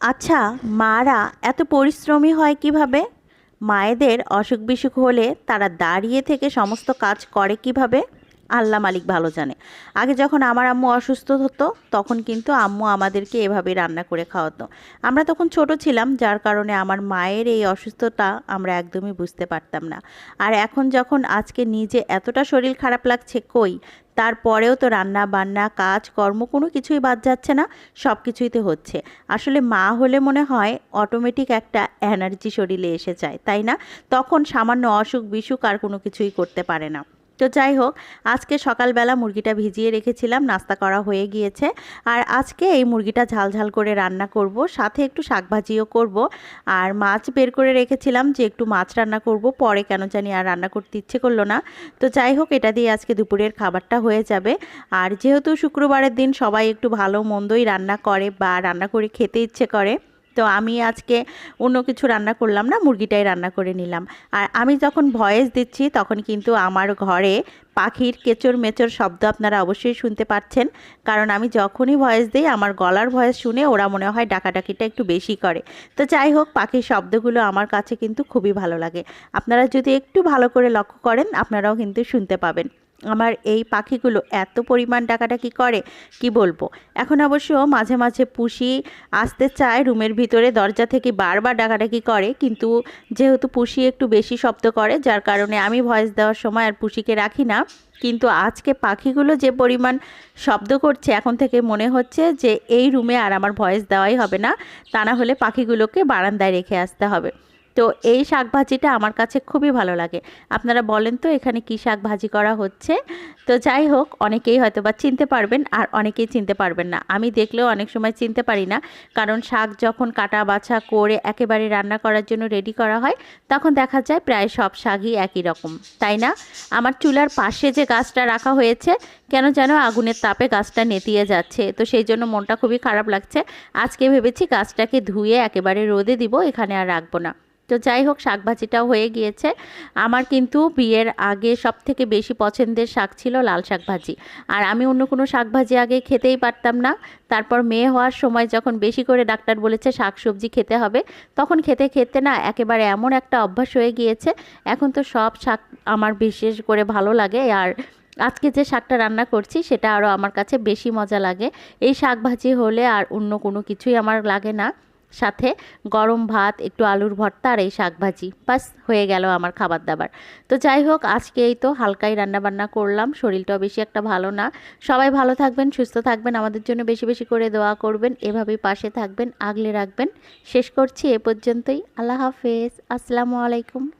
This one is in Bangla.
আচ্ছা মারা এত পরিশ্রমী হয় কীভাবে? মায়েদের অসুখ বিসুখ হলে তারা দাঁড়িয়ে থেকে সমস্ত কাজ করে কীভাবে? আল্লাহ মালিক ভালো জানে। আগে যখন আমার আম্মু অসুস্থ হতো, তখন কিন্তু আম্মু আমাদেরকে এভাবে রান্না করে খাওয়াতো। আমরা তখন ছোট ছিলাম, যার কারণে আমার মায়ের এই অসুস্থতা আমরা একদমই বুঝতে পারতাম না। আর এখন যখন আজকে নিজে এতটা শরীর খারাপ লাগছে কই, তারপরেও তো রান্না বান্না, কাজ, কর্ম কোনো কিছুই বাদ যাচ্ছে না, সব কিছুই তো হচ্ছে। আসলে মা হলে মনে হয় অটোমেটিক একটা এনার্জি শরীরে এসে যায়, তাই না? তখন সামান্য অসুখ বিসুখ আর কোনো কিছুই করতে পারে না। তো যাই হোক, আজকে সকালবেলা মুরগিটা ভিজিয়ে রেখেছিলাম, নাস্তা করা হয়ে গিয়েছে। আর আজকে এই মুরগিটা ঝাল ঝাল করে রান্না করব, সাথে একটু শাকভাজিও করব। আর মাছ বের করে রেখেছিলাম যে একটু মাছ রান্না করব, পরে কেন জানি আর রান্না করতে ইচ্ছে করল না। তো যাই হোক, এটা দিয়ে আজকে দুপুরের খাবারটা হয়ে যাবে। আর যেহেতু শুক্রবারের দিন সবাই একটু ভালো মন্দই রান্না করে বা রান্না করে খেতে ইচ্ছে করে তো আমি আজকে অন্য কিছু রান্না করলাম না, মুরগিটাই রান্না করে নিলাম। আর আমি যখন ভয়েস দিচ্ছি, তখন কিন্তু আমার ঘরে পাখির কেচর মেচর শব্দ আপনারা অবশ্যই শুনতে পাচ্ছেন। কারণ আমি যখনই ভয়েস দিই, আমার গলার ভয়েস শুনে ওরা মনে হয় ডাকাডাকিটা একটু বেশি করে। তো যাই হোক, পাখির শব্দগুলো আমার কাছে কিন্তু খুবই ভালো লাগে। আপনারা যদি একটু ভালো করে লক্ষ্য করেন, আপনারাও কিন্তু শুনতে পাবেন। আমার এই পাখিগুলো এত পরিমাণ ডাকাডাকি করে, কি বলব? এখন অবশ্য মাঝে মাঝে পুষি আসতে চায়, রুমের ভিতরে দরজা থেকে বারবার ডাকাডাকি করে, কিন্তু যেহেতু পুষি একটু বেশি শব্দ করে, যার কারণে আমি ভয়েস দেওয়ার সময় আর পুষিকে রাখি না। কিন্তু আজকে পাখিগুলো যে পরিমাণ শব্দ করছে, এখন থেকে মনে হচ্ছে যে এই রুমে আর আমার ভয়েস দেওয়াই হবে না। তা না হলে পাখিগুলোকে বারান্দায় রেখে আসতে হবে। তো এই শাক ভাজিটা আমার কাছে খুবই ভালো লাগে। আপনারা বলেন তো এখানে কী শাক ভাজি করা হচ্ছে? তো যাই হোক, অনেকেই হয়তো বা চিনতে পারবেন আর অনেকেই চিনতে পারবেন না। আমি দেখলেও অনেক সময় চিনতে পারি না, কারণ শাক যখন কাটা বাছা করে একেবারে রান্না করার জন্য রেডি করা হয়, তখন দেখা যায় প্রায় সব শাকই একই রকম। তাই না? আমার চুলার পাশে যে গাছটা রাখা হয়েছে, কেন যেন আগুনের তাপে গাছটা নেতিয়ে যাচ্ছে। তো সেই জন্য মনটা খুবই খারাপ লাগছে। আজকে ভেবেছি গাছটাকে ধুয়ে একেবারে রোদে দিব, এখানে আর রাখব না। তো যাই হোক শাক শাকভাজিটাও হয়ে গিয়েছে। আমার কিন্তু বিয়ের আগে সব থেকে বেশি পছন্দের শাক ছিল লাল শাক ভাজি আর আমি অন্য কোনো শাক ভাজি আগে খেতেই পারতাম না। তারপর মেয়ে হওয়ার সময় যখন বেশি করে ডাক্তার বলেছে শাক সবজি খেতে হবে, তখন খেতে খেতে না একেবারে এমন একটা অভ্যাস হয়ে গিয়েছে। এখন তো সব শাক আমার বিশেষ করে ভালো লাগে। আর আজকে যে শাকটা রান্না করছি, সেটা আরও আমার কাছে বেশি মজা লাগে। এই শাক ভাজি হলে আর অন্য কোনো কিছুই আমার লাগে না। সাথে গরম ভাত, একটু আলুর ভর্তা আর এই শাক ভাজি বাস, হয়ে গেল আমার খাবার দাবার। তো যাই হোক, আজকে এই তো হালকাই রান্নাবান্না করলাম। শরীরটাও বেশি একটা ভালো না। সবাই ভালো থাকবেন, সুস্থ থাকবেন, আমাদের জন্য বেশি বেশি করে দোয়া করবেন। এভাবেই পাশে থাকবেন, আগলে রাখবেন। শেষ করছি এ পর্যন্তই। আল্লাহ হাফেজ। আসসালামু আলাইকুম।